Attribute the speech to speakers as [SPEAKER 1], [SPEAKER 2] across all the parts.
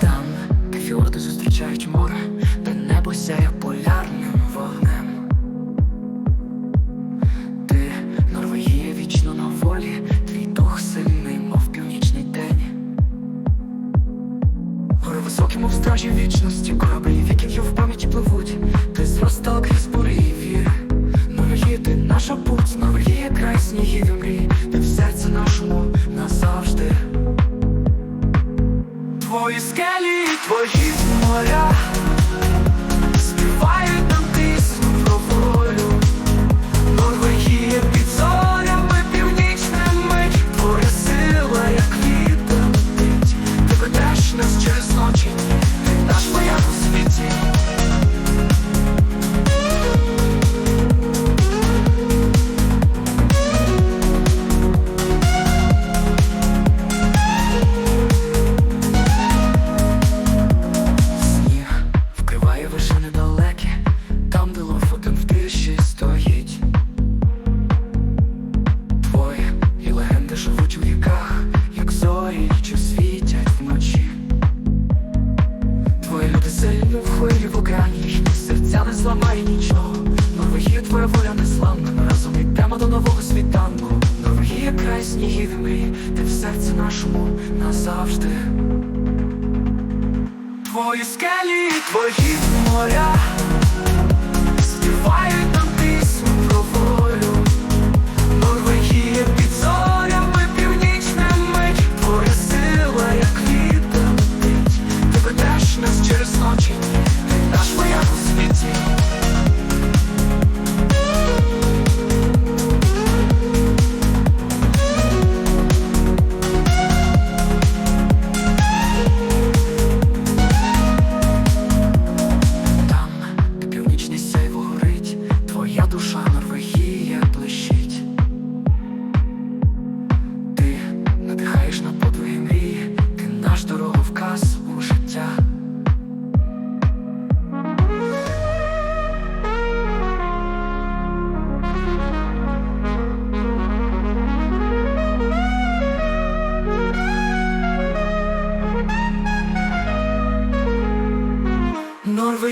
[SPEAKER 1] Там фіорди зустрічають море. Yeah. твоя воля не зламна. Разом йдемо до нового світанку. Дорогі як край снігів і мрій Ти в серці нашому назавжди. Твої скелі, твої моря.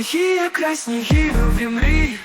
[SPEAKER 1] Твої якрасні гілові мрії.